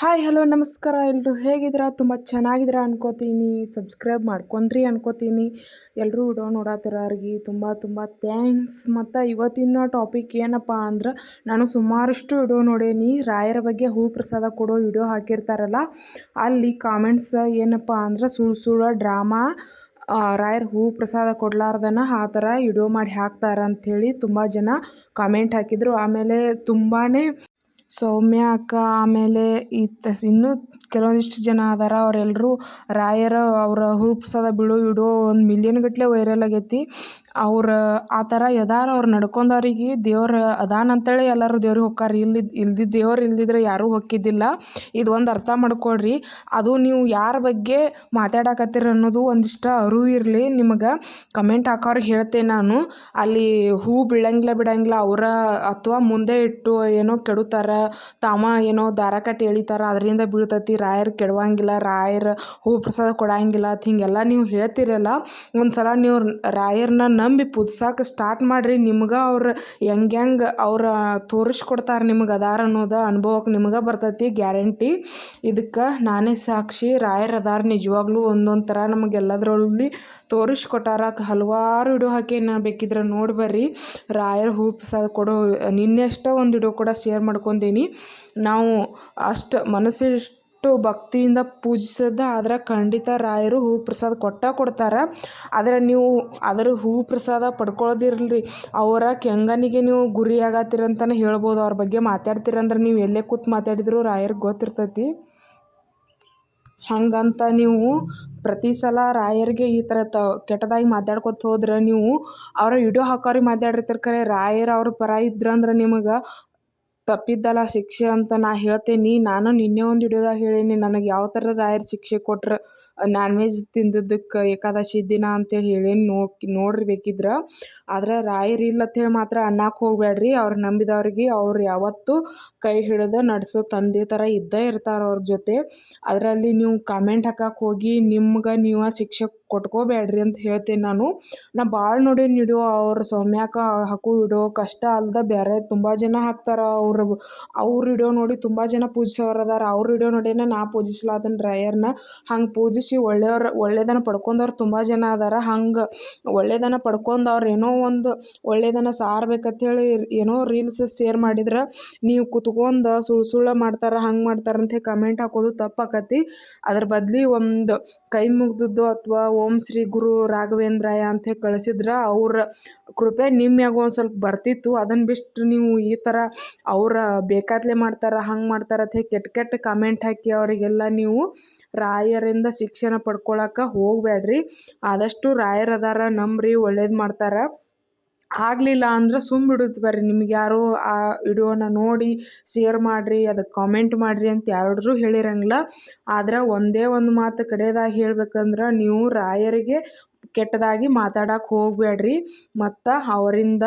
Hi, hello, ನಮಸ್ಕಾರ. ಎಲ್ಲರೂ ಹೇಗಿದ್ರ ತುಂಬ ಚೆನ್ನಾಗಿದ್ರ ಅನ್ಕೋತೀನಿ. ಸಬ್ಸ್ಕ್ರೈಬ್ ಮಾಡ್ಕೊಂಡ್ರಿ ಅನ್ಕೋತೀನಿ. ಎಲ್ಲರೂ ವಿಡಿಯೋ ನೋಡತ್ತಿರೋರಿಗೆ ತುಂಬ ತುಂಬ ಥ್ಯಾಂಕ್ಸ್ ಮತ್ತು ಇವತ್ತಿನ ಟಾಪಿಕ್ ಏನಪ್ಪ ಅಂದ್ರೆ, ನಾನು ಸುಮಾರಷ್ಟು ವಿಡಿಯೋ ನೋಡೇನಿ. ರಾಯರ ಬಗ್ಗೆ ಹೂ ಪ್ರಸಾದ ಕೊಡೋ ವಿಡಿಯೋ ಹಾಕಿರ್ತಾರಲ್ಲ, ಅಲ್ಲಿ ಕಾಮೆಂಟ್ಸ್ ಏನಪ್ಪ ಅಂದ್ರೆ, ಸುಳ್ಳು ಸುಳ್ಳು ಡ್ರಾಮಾ ರಾಯರ್ ಹೂ ಪ್ರಸಾದ ಕೊಡ್ಲಾರ್ದನ ಆ ಥರ ವಿಡಿಯೋ ಮಾಡಿ ಹಾಕ್ತಾರೆ ಅಂಥೇಳಿ ತುಂಬ ಜನ ಕಾಮೆಂಟ್ ಹಾಕಿದರು. ಆಮೇಲೆ ತುಂಬಾ ಸೌಮ್ಯ ಅಕ್ಕ ಆಮೇಲೆ ಇತ್ತ ಇನ್ನೂ ಕೆಲವೊಂದಿಷ್ಟು ಜನ ಅದಾರ. ಅವರೆಲ್ಲರೂ ರಾಯರ ಅವರ ಹುರುಪ್ಸದ ಬಿಡು ವಿಡೋ ಒಂದು ಮಿಲಿಯನ್ ಗಟ್ಟಲೆ ವೈರಲ್ ಆಗೈತಿ. ಅವ್ರು ಆ ಥರ ಎದಾರ ಅವ್ರು ನಡ್ಕೊಂಡವ್ರಿಗೆ ದೇವ್ರು ಅದಾನ ಅಂತೇಳಿ ಎಲ್ಲರೂ ದೇವ್ರಿಗೆ ಹೊಕ್ಕಾರ. ಇಲ್ಲಿ ಇಲ್ದಿ ದೇವ್ರು ಇಲ್ದಿದ್ರೆ ಯಾರೂ ಹೊಕ್ಕಿದ್ದಿಲ್ಲ. ಇದು ಒಂದು ಅರ್ಥ ಮಾಡ್ಕೊಳ್ರಿ. ಅದು ನೀವು ಯಾರ ಬಗ್ಗೆ ಮಾತಾಡಕತ್ತೀರ ಅನ್ನೋದು ಒಂದಿಷ್ಟು ಅರಿವು ಇರಲಿ. ನಿಮಗೆ ಕಮೆಂಟ್ ಹಾಕೋರಿಗೆ ಹೇಳ್ತೇನೆ ನಾನು. ಅಲ್ಲಿ ಹೂ ಬೀಳಂಗಿಲ್ಲ ಬಿಡಂಗಿಲ್ಲ, ಅವರ ಅಥವಾ ಮುಂದೆ ಇಟ್ಟು ಏನೋ ಕೆಡುತ್ತಾರ, ತಾಮ ಏನೋ ದಾರ ಕಟ್ಟಿ ಎಳಿತಾರ, ಅದರಿಂದ ಬೀಳ್ತತಿ. ರಾಯರು ಕೆಡವಂಗಿಲ್ಲ, ರಾಯರ ಹೂ ಪ್ರಸಾದ ಕೊಡಂಗಿಲ್ಲ ಹಿಂಗೆಲ್ಲ ನೀವು ಹೇಳ್ತೀರಲ್ಲ. ಒಂದು ಸಲ ನೀವು ರಾಯರನ್ನ ನಂಬಿ ಪುದ್ಸಾಕ ಸ್ಟಾರ್ಟ್ ಮಾಡಿರಿ. ನಿಮ್ಗೆ ಅವ್ರು ಹೆಂಗೆ ಹೆಂಗೆ ಅವ್ರ ತೋರಿಸ್ಕೊಡ್ತಾರೆ ನಿಮ್ಗೆ ಅದಾರ ಅನ್ನೋದು ಅನುಭವಕ್ಕೆ ನಿಮ್ಗೆ ಬರ್ತೈತಿ, ಗ್ಯಾರಂಟಿ. ಇದಕ್ಕೆ ನಾನೇ ಸಾಕ್ಷಿ, ರಾಯರ್ ಅದಾರ ನಿಜವಾಗ್ಲೂ ಒಂದೊಂದು ಥರ ನಮಗೆಲ್ಲದರಲ್ಲಿ ತೋರಿಸ್ಕೊಟ್ಟಾರ. ಹಲವಾರು ವಿಡಿಯೋ ಹಾಕಿ ನಾ ಬೇಕಿದ್ರೆ ನೋಡಿ ಬರ್ರಿ ರಾಯರ್ ಹೂಪ್ ಸಹ ಕೊಡೋ ನಿನ್ನೆಷ್ಟೇ ಒಂದು ವಿಡಿಯೋ ಕೂಡ ಶೇರ್ ಮಾಡ್ಕೊಂಡೀನಿ. ನಾವು ಅಷ್ಟು ಮನಸ್ಸಿಷ್ಟು ಭಕ್ತಿಯಿಂದ ಪೂಜಿಸೋದು, ಆದ್ರೆ ಖಂಡಿತ ರಾಯರು ಹೂ ಪ್ರಸಾದ ಕೊಟ್ಟೇ ಕೊಡ್ತಾರೆ. ಆದರೆ ನೀವು ಅದರ ಹೂ ಪ್ರಸಾದ ಪಡ್ಕೊಳ್ಳೋದಿರಲಿ ಅವರ ಕೆಂಗನಿಗೆ ನೀವು ಗುರಿ ಆಗತ್ತೀರಂತಲೇ ಹೇಳ್ಬೋದು, ಅವ್ರ ಬಗ್ಗೆ ಮಾತಾಡ್ತೀರಂದ್ರೆ ನೀವು ಎಲ್ಲೇ ಕೂತು ಮಾತಾಡಿದ್ರು ರಾಯರಿಗೆ ಗೊತ್ತಿರ್ತೈತಿ. ಹಂಗಂತ ನೀವು ಪ್ರತಿ ಸಲ ರಾಯರಿಗೆ ಈ ಥರ ತ ಕೆಟ್ಟದಾಗಿ ಮಾತಾಡ್ಕೊತ ಹೋದ್ರೆ ನೀವು ಅವರ ವಿಡಿಯೋ ಹಾಕೋರಿಗೆ ಮಾತಾಡಿರ್ತಾರೆ ಖರೆ ರಾಯರು ಅವ್ರ ಪರ ಇದ್ರಂದ್ರೆ ನಿಮಗೆ ತಪ್ಪಿದ್ದಲ್ಲ ಶಿಕ್ಷೆ ಅಂತ ನಾ ಹೇಳ್ತೇನಿ. ನಾನು ನಿನ್ನೆ ಒಂದು ವಿಡಿಯೋದಾಗ ಹೇಳೀನಿ, ನನಗೆ ಯಾವ ಥರ ರಾಯರ್ ಶಿಕ್ಷೆ ಕೊಟ್ರೆ ನಾನ್ ವೆಜ್ ತಿಂದಿದ್ದಕ್ಕೆ ಏಕಾದಶಿ ದಿನ ಅಂತೇಳಿ ಹೇಳೇನು ನೋಡ್, ನೋಡ್ರಿ ಬೇಕಿದ್ರೆ. ಆದ್ರೆ ರಾಯರು ಇಲ್ಲ ಅಂತೇಳಿ ಮಾತ್ರ ಅನ್ನಕ್ಕೆ ಹೋಗಬೇಡ್ರಿ ಅವ್ರು ನಂಬಿದವ್ರಿಗೆ ಅವ್ರು ಯಾವತ್ತೂ ಕೈ ಹಿಡಿದು ನಡೆಸೋ ತಂದೆ ಥರ ಇದ್ದೇ ಇರ್ತಾರೆ ಅವ್ರ ಜೊತೆ. ಅದರಲ್ಲಿ ನೀವು ಕಾಮೆಂಟ್ ಹಾಕಕ್ಕೆ ಹೋಗಿ ನಿಮ್ಗೆ ನೀವು ಶಿಕ್ಷೆ ಕೊಟ್ಕೋಬೇಡ್ರಿ ಅಂತ ಹೇಳ್ತೇನೆ ನಾನು. ನಾ ಭಾಳ ನೋಡೀನಿ ವಿಡಿಯೋ ಅವ್ರ ಸೌಮ್ಯಾಕ ಹಾಕೋ ಇಡೋ ಕಷ್ಟ ಅಲ್ದ ಬೇರೆ ತುಂಬ ಜನ ಹಾಕ್ತಾರೆ ಅವ್ರ ಅವ್ರ ಇಡೋ ನೋಡಿ ತುಂಬ ಜನ ಪೂಜಿಸೋರು ಅದಾರ. ಅವ್ರ ವಿಡಿಯೋ ನೋಡಿನ ನಾ ಪೂಜಿಸ್ಲಾದನ್ ರಾಯರ್ನ. ಹಂಗೆ ಪೂಜಿಸಿ ಒಳ್ಳೆಯವ್ರು ಒಳ್ಳೆಯದನ್ನ ಪಡ್ಕೊಂಡವ್ರು ತುಂಬ ಜನ ಅದಾರ. ಹಂಗೆ ಒಳ್ಳೆಯದನ್ನು ಪಡ್ಕೊಂಡು ಅವ್ರು ಏನೋ ಒಂದು ಒಳ್ಳೆಯದನ್ನು ಸಾರ್ಬೇಕಂತೇಳಿ ಏನೋ ರೀಲ್ಸ್ ಶೇರ್ ಮಾಡಿದ್ರೆ ನೀವು ಕುತ್ಕೊಂಡು ಸುಳ್ಳು ಸುಳ್ಳು ಮಾಡ್ತಾರೆ, ಹಂಗೆ ಮಾಡ್ತಾರೆ ಅಂತ ಕಮೆಂಟ್ ಹಾಕೋದು ತಪ್ಪಾಕತಿ. ಅದ್ರ ಬದಲಿ ಒಂದು ಕೈ ಮುಗ್ದದ್ದು ಅಥವಾ ಓಂ ಶ್ರೀ ಗುರು ರಾಘವೇಂದ್ರಾಯ ಅಂತ ಕಳಿಸಿದ್ರೆ ಅವ್ರ ಕೃಪೆ ನಿಮ್ಯಾಗ ಒಂದು ಸ್ವಲ್ಪ ಬರ್ತಿತ್ತು. ಅದನ್ನು ಬಿಟ್ಟು ನೀವು ಈ ಥರ ಅವ್ರ ಬೇಕಾದ್ಲೆ ಮಾಡ್ತಾರೆ, ಹಂಗೆ ಮಾಡ್ತಾರೆ ಅಂತ ಕೆಟ್ಟ ಕೆಟ್ಟ ಕಮೆಂಟ್ ಹಾಕಿ ಅವರಿಗೆಲ್ಲ ನೀವು ರಾಯರಿಂದ ಶಿಕ್ಷೆನ ಪಡ್ಕೊಳಕ್ಕೆ ಹೋಗಬೇಡ್ರಿ ಆದಷ್ಟು ರಾಯರು ಅದಾರ, ನಂಬ್ರಿ, ಒಳ್ಳೇದು ಮಾಡ್ತಾರೆ. ಆಗಲಿಲ್ಲ ಅಂದ್ರೆ ಸುಮ್ಮ ಬಿಡುತ್ತೆ ಬರ್ರಿ. ನಿಮ್ಗೆ ಯಾರೋ ಆ ವಿಡಿಯೋನ ನೋಡಿ ಶೇರ್ ಮಾಡಿರಿ ಅದಕ್ಕೆ ಕಾಮೆಂಟ್ ಮಾಡಿರಿ ಅಂತ ಯಾರೂ ಹೇಳಿರಂಗಿಲ್ಲ. ಆದ್ರೆ ಒಂದೇ ಒಂದು ಮಾತು ಕಡೆಯದಾಗಿ ಹೇಳ್ಬೇಕಂದ್ರೆ ನೀವು ರಾಯರಿಗೆ ಕೆಟ್ಟದಾಗಿ ಮಾತಾಡಕ್ಕೆ ಹೋಗಬೇಡ್ರಿ ಮತ್ತು ಅವರಿಂದ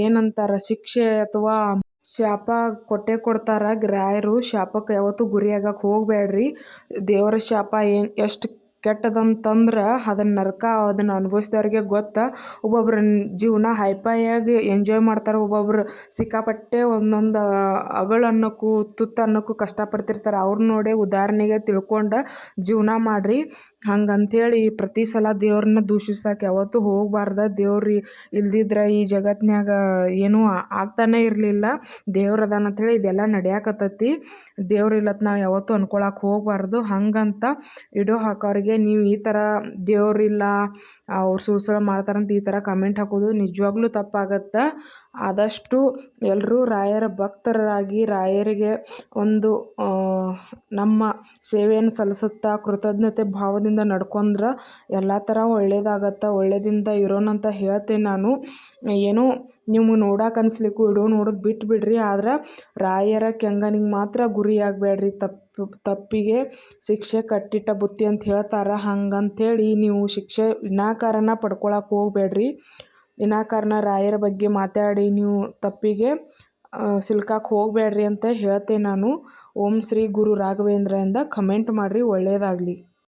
ಏನಂತಾರೆ, ಶಿಕ್ಷೆ ಅಥವಾ ಶಾಪ ಕೊಟ್ಟೇ ಕೊಡ್ತಾರೆ ಗ್ರಾಯರು ಶಾಪಕ್ಕೆ ಯಾವತ್ತೂ ಗುರಿಯಾಗಕ್ಕೆ ಹೋಗಬೇಡ್ರಿ ದೇವರ ಶಾಪ ಏನು ಎಷ್ಟು ಕೆಟ್ಟದಂತಂದ್ರೆ ಅದನ್ನ ನರಕ ಅದನ್ನ ಅನುಭವಿಸಿದವ್ರಿಗೆ ಗೊತ್ತು. ಒಬ್ಬೊಬ್ರ ಜೀವನ ಹೈಫೈಯಾಗಿ ಎಂಜಾಯ್ ಮಾಡ್ತಾರೆ, ಒಬ್ಬೊಬ್ರು ಸಿಕ್ಕಾಪಟ್ಟೆ ಒಂದೊಂದು ಅಗಳು ಅನ್ನೋಕ್ಕೂ, ತುತ್ತು ಅನ್ನೋಕ್ಕೂ ಕಷ್ಟಪಡ್ತಿರ್ತಾರೆ. ಅವ್ರನ್ನ ನೋಡೇ ಉದಾಹರಣೆಗೆ ತಿಳ್ಕೊಂಡು ಜೀವನ ಮಾಡಿರಿ. ಹಂಗಂಥೇಳಿ ಪ್ರತಿ ಸಲ ದೇವ್ರನ್ನ ದೂಷಿಸಕ್ಕೆ ಯಾವತ್ತೂ ಹೋಗ್ಬಾರ್ದ. ದೇವ್ರಿ ಇಲ್ದಿದ್ರೆ ಈ ಜಗತ್ನಾಗ ಏನೂ ಆಗ್ತಾನೇ ಇರಲಿಲ್ಲ. ದೇವ್ರು ಅದಾನ ಅಂಥೇಳಿ ಇದೆಲ್ಲ ನಡೆಯಾಕತ್ತೈತಿ. ದೇವ್ರ ಇಲ್ಲತ್ ನಾವು ಯಾವತ್ತೂ ಅನ್ಕೊಳಕ್ಕೆ ಹೋಗಬಾರ್ದು. ಹಂಗಂತ ಇಡೋ ಹಾಕೋರಿಗೆ ನೀವು ಈ ಥರ ದೇವರಿಲ್ಲ ಅವ್ರು ಸುಳ್ಳು ಸುಳ್ಳು ಮಾಡ್ತಾರಂತ ಈ ಥರ ಕಮೆಂಟ್ ಹಾಕೋದು ನಿಜವಾಗ್ಲೂ ತಪ್ಪಾಗತ್ತೆ? ಆದಷ್ಟು ಎಲ್ಲರೂ ರಾಯರ ಭಕ್ತರಾಗಿ ರಾಯರಿಗೆ ಒಂದು ನಮ್ಮ ಸೇವೆಯನ್ನು ಸಲ್ಲಿಸುತ್ತಾ ಕೃತಜ್ಞತೆ ಭಾವದಿಂದ ನಡ್ಕೊಂಡ್ರೆ ಎಲ್ಲ ಥರ ಒಳ್ಳೆಯದಾಗತ್ತೆ ಒಳ್ಳೆಯದಿಂದ ಇರೋಣಂತ ಹೇಳ್ತೇನೆ ನಾನು. ಏನೋ ನಿಮ್ಗೆ ನೋಡಕ್ಕೆ ಅನ್ಸ್ಲಿಕ್ಕೂ ಇಡೋ, ನೋಡೋದು ಬಿಟ್ಟು ಬಿಡ್ರಿ, ಆದ್ರೆ ರಾಯರ ಕೆಂಗನಿಗೆ ಮಾತ್ರ ಗುರಿ ಆಗಬೇಡ್ರಿ. ತಪ್ಪು, ತಪ್ಪಿಗೆ ಶಿಕ್ಷೆ ಕಟ್ಟಿಟ್ಟ ಬುತ್ತಿ ಅಂತ ಹೇಳ್ತಾರೆ ಹಂಗಂಥೇಳಿ ನೀವು ಶಿಕ್ಷೆ ವಿನಾಕಾರಣ ಪಡ್ಕೊಳಕ್ಕೆ ಹೋಗ್ಬೇಡ್ರಿ. ವಿನಾಕಾರಣ ರಾಯರ ಬಗ್ಗೆ ಮಾತಾಡಿ, ನೀವು ತಪ್ಪಿಗೆ ಸಿಲ್ಕಕ್ಕೆ ಹೋಗಬೇಡ್ರಿ ಅಂತ ಹೇಳ್ತೆ ನಾನು. ಓಂ ಶ್ರೀ ಗುರು ರಾಘವೇಂದ್ರ ಇಂದ ಕಮೆಂಟ್ ಮಾಡಿರಿ ಒಳ್ಳೆಯದಾಗಲಿ